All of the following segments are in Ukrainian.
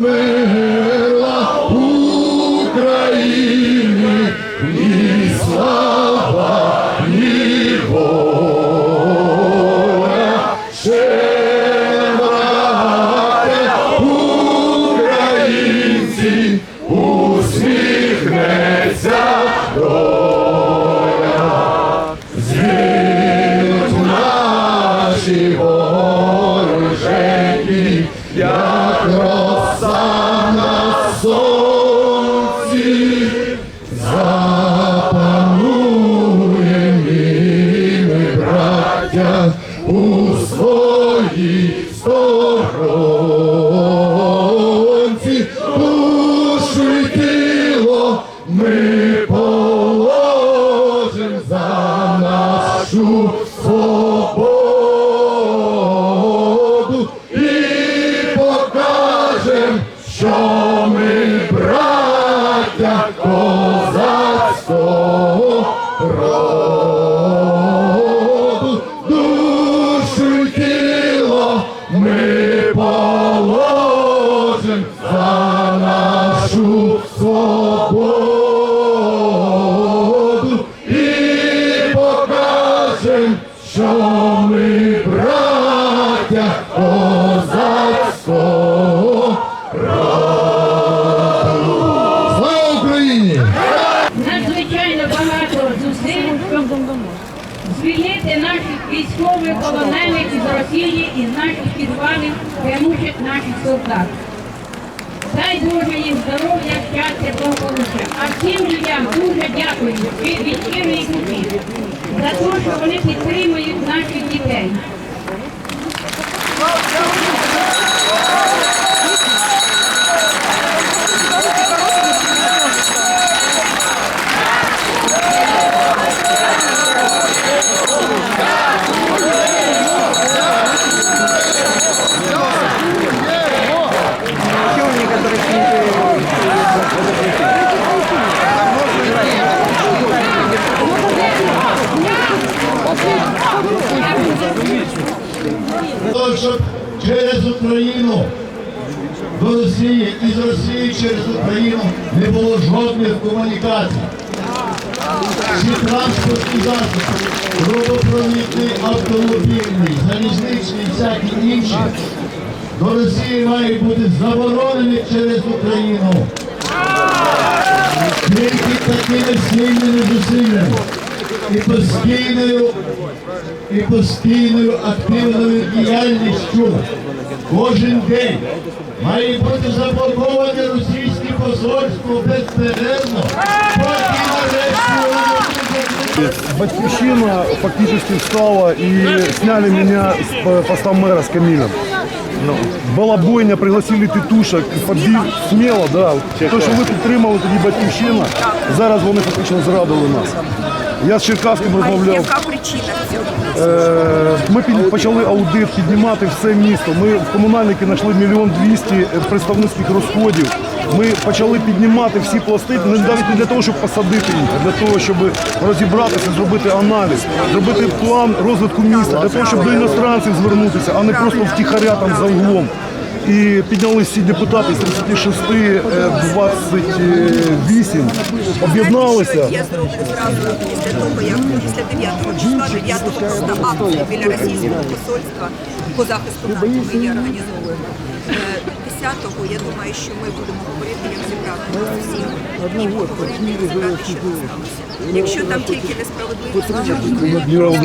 Мила Україні, me. Військових полонених із Росії і наших підвалів, де наших солдат. Дай Боже їм здоров'я, щастя, благополуччя. А всім людям дуже дякую від щирої душі за те, що вони підтримують наших дітей. того, щоб через Україну до Росії і з Через Україну не було жодних комунікацій. Всі транспортні засоби, трубопровідний, автомобільний, залізничний, всякі інші до Росії мають бути заборонені через Україну. Тільки такими сильними зусиллями і постійною і постійною активною діяльністю кожен день має бути заблоковане російське посольство безперервно, поки нарешті воно буде закрите. Батьковщина фактически встала и сняли меня с по- поста мэра с Камилем. Ну, Була бойня, пригласили тітушок, побив сміло, да. То, що ви підтримали тоді батьківщина, зараз вони фактично зрадили нас. Я з Черкаським розмовляв. Яка причина? Е, Ми під- почали аудит піднімати все місто. Ми в комунальники знайшли мільйон двісті представницьких розходів. Ми почали піднімати всі пласти, не навіть не для того, щоб посадити їх, а для того, щоб розібратися, зробити аналіз, зробити план розвитку міста, для того, щоб до іностранців звернутися, а не просто втіхаря там за углом. І підняли всі депутати з 36, е, 28, об'єдналися. Я зроблю зразу після того, як після 9 числа, 9 просто акцію біля російського посольства по захисту НАТО ми її організовуємо. Е, 10-го, я думаю, що ми будемо говорити, як зібрати нас всіх і поговорити, зібрати, що сталося. Якщо там тільки несправедливість,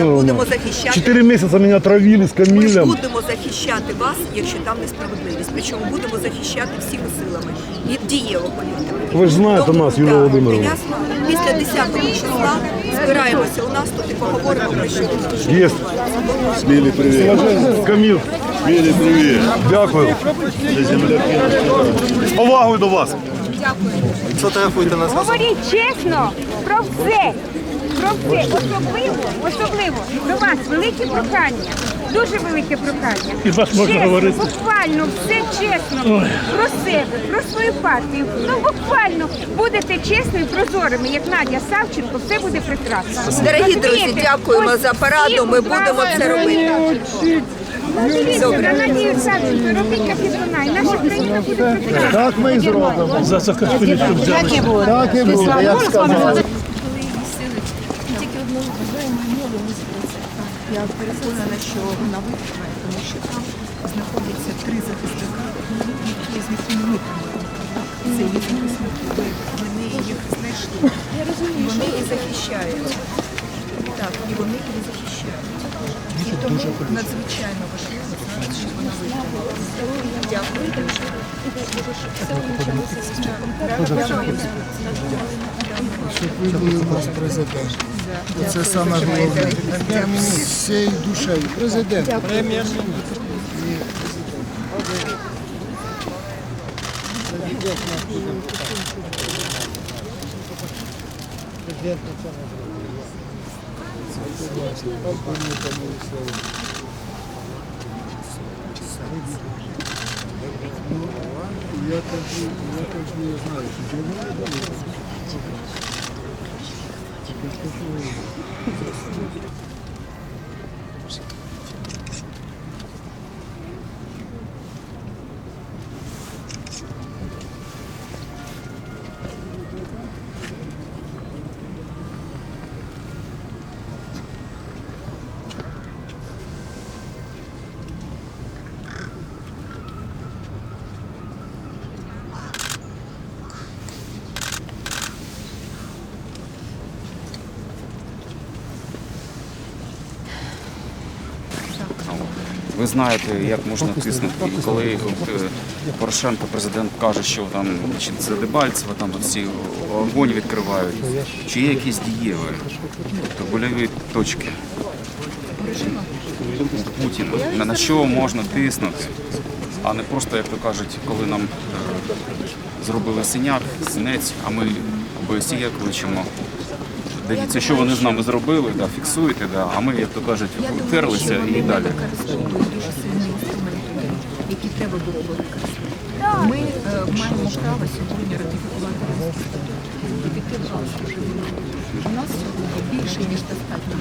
ми будемо захищати. Четыре месяца меня травили с Ми Камилем. будемо захищати вас, якщо там несправедливість. Причому будемо захищати всіми силами. І дієво, мені. Ви ж знаєте Тому, нас, Юлія Володимирівна. Після 10 числа збираємося у нас тут і поговоримо про що відбувається. Смілі привіт. Каміл, Смілі привіт. дякую. З повагою до вас. Фотографуйте нас. Говоріть чесно про все. Про все. Особливо, особливо до вас велике прохання. Дуже велике прохання. І вас можна чесно, говорити. Буквально все чесно про себе, про свою партію. Ну буквально будете чесно і прозорими, як Надя Савченко, все буде прекрасно. Дорогі друзі, Розумієте? дякуємо Ось за пораду. всі Ми будемо це робити. І буде процвітати. Так ми і зробимо. За Саакашвілі взяли. Так і буде, як тільки одного домовилися про це. Я переконана, що вона витримає, тому що там знаходяться три захисника, які з якими ми працюємо. Це їх захисники. Вони їх знайшли. І вони її захищають. Так, і вони її захищають. І тому надзвичайно важливо зараз, щоб вона витримала. Дякую дуже. Дякую. Це саме головне. З цією душею. Президент. Я кажу, я кажу, не знаю, что Германія Ви знаєте, як можна тиснути, І коли е, Порошенко, президент, каже, що там чи це Дебальцево, там всі огонь відкривають. Чи є якісь дієві, тобто больові точки Путіна? На- що можна тиснути, а не просто, як то кажуть, коли нам е, зробили синяк, синець, а ми ОБСЄ кличемо. Дивіться, що вони з нами зробили, да, фіксуйте, да, а ми, як то кажуть, втерлися і далі. які треба було використати. Ми е, маємо право сьогодні ратифікувати Конституцію і піти в Гаагську. У нас сьогодні більше, ніж достатньо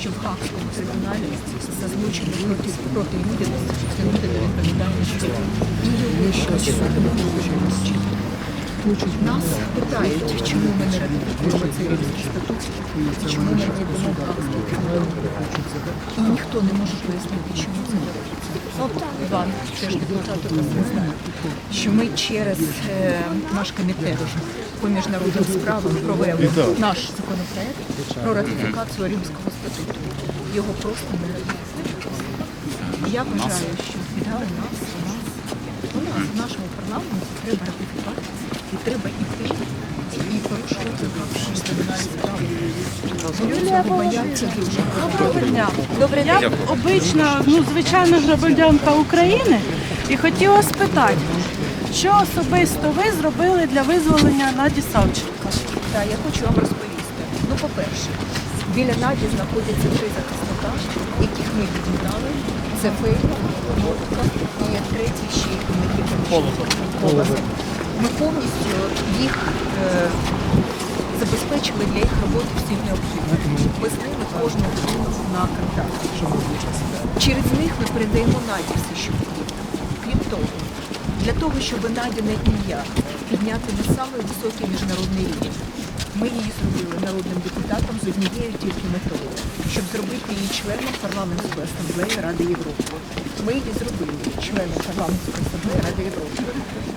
щоб в Гаагському трибуналі за злочини проти, людяності притягнути до відповідальності і що нас питають, чому ми не ратифікуємо цей Римський статут, чому ми не йдемо І ніхто не може пояснити, чому це не робиться. Іван, теж депутат нас знає, що ми через е, наш комітет по міжнародним справам провели наш законопроект про ратифікацію Римського статуту. Його просто не ратифікують. Я вважаю, що да, у нас, у нас, у нас в нашому парламенті треба ратифікувати і треба йти і порушувати наші. Юлія бояться дуже. Доброго дня. Добрий Я обична, ну звичайна громадянка України і хотіла спитати, що особисто ви зробили для визволення Наді Савченко? Так, я хочу вам розповісти. Ну, по-перше, біля Наді знаходяться три захисника, яких ми відмінали. Це Фейна, Мотка і третій ще Микита Ми повністю їх е, забезпечили для їх роботи всім необхідним. Ми з ними кожну годину на контакт. Через них ми передаємо Наді все, що потрібно. Крім того, для того, щоб Надіне ім'я підняти на самий високий міжнародний рівень, ми її зробили народним депутатом з однією тільки метою, щоб зробити її членом парламентської асамблеї Ради Європи. Ми її зробили членом парламентської асамблеї Ради Європи.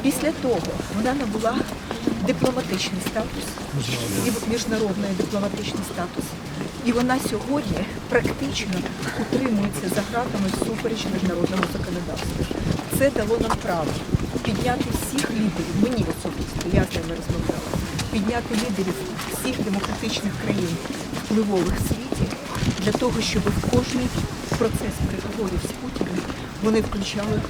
Після того вона набула дипломатичний статус міжнародний дипломатичний статус. І вона сьогодні практично утримується за гратами всупереч міжнародному законодавству. Це дало нам право підняти всіх лідерів, мені особисто, я з ними розмовляла, підняти лідерів всіх демократичних країн впливових в світі для того, щоб в кожний процес переговорів з Путіним вони включали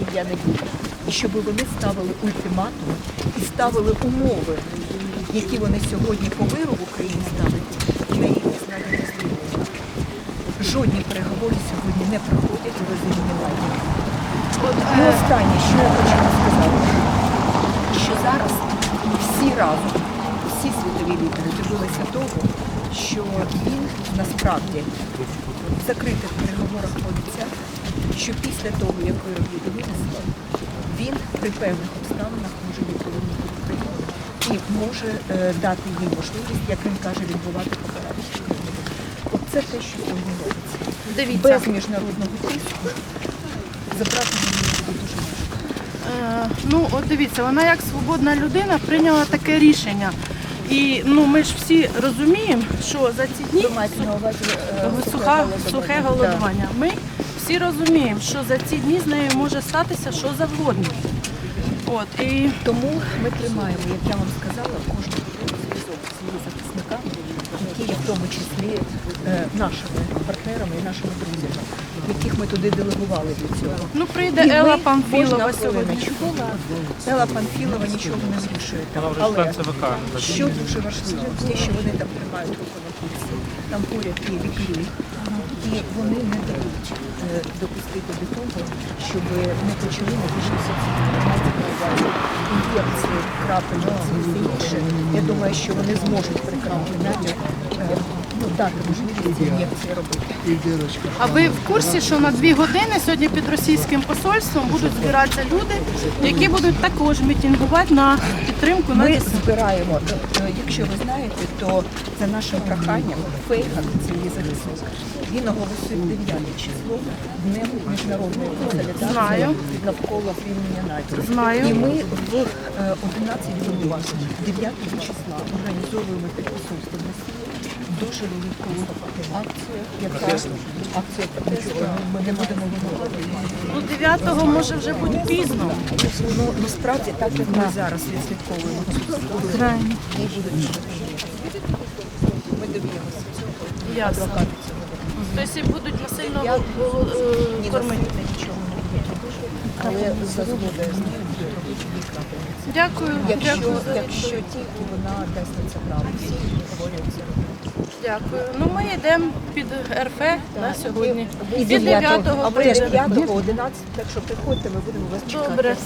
ім'я Надії. І щоб вони ставили ультиматум і ставили умови, які вони сьогодні по миру в Україні ставлять, на їх знання не. Жодні переговори сьогодні не проходять у розумінні владі. І останнє, що я хочу сказати, що зараз всі разом, всі світові лідери добилися того, що він насправді в закритих переговорах пообіцяв, що після того, як вирок буде він при певних обставинах може відповідати Україну і може е, дати їй можливість, як він каже, відбувати покарання. От це те, що сьогодні робиться. Без міжнародного тиску забрати буде дуже важко. Е, Ну, от дивіться, вона як свободна людина прийняла таке рішення. І ну ми ж всі розуміємо, що за ці дні увазі е, суха, сухе голодування. Ми всі розуміємо, що за ці дні з нею може статися що завгодно. От і Тому ми тримаємо, як я вам сказала, кожного з які є в тому числі е, нашими партнерами і нашими друзями, яких ми туди делегували для цього. ну прийде І Ела Памфілова сьогодні. чула, Ела Памфілова нічого не вирішує. Але що дуже важливо, те, що вони там тримають руку на пульсі, там поряд є лікарі, і вони не дають е, допустити до того, щоб не почали навішатися ін'єкції, крапельниці і все інше. Я думаю, що вони зможуть при краплі ну, дати можливість ін'єкції робити. І дірочка. А ви в курсі, що на дві години сьогодні під російським посольством будуть збиратися люди, які будуть також мітингувати на підтримку на Ми збираємо, е, якщо ви знаєте, то за нашим проханням Фейган, це її захисник, він оголосив 9 число Днем міжнародної солідарності Знаю. навколо звільнення нації. Знаю. І ми в е, 11 годин 9 числа організовуємо під посольством Росії дуже акцію, протесту. Ми не будемо вимагати. ну 9-го може вже бути пізно. Ну, насправді так, як ми зараз відслідковуємо будуть ми доб'ються. Тобто будуть насильно е, Ні, кормити. насильно нічого не будуть робити, але за згодою з. Дякую. Якщо, Дякую якщо тільки вона дасть на це право, всі говорять це робити. Дякую. Ну ми йдемо під РФ на сьогодні. І І 9-го а ви прийде. 9 11 так що приходьте, ми будемо вас чекати. Добре.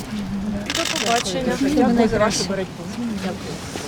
До побачення. Дякую за вашу боротьбу. Дякую.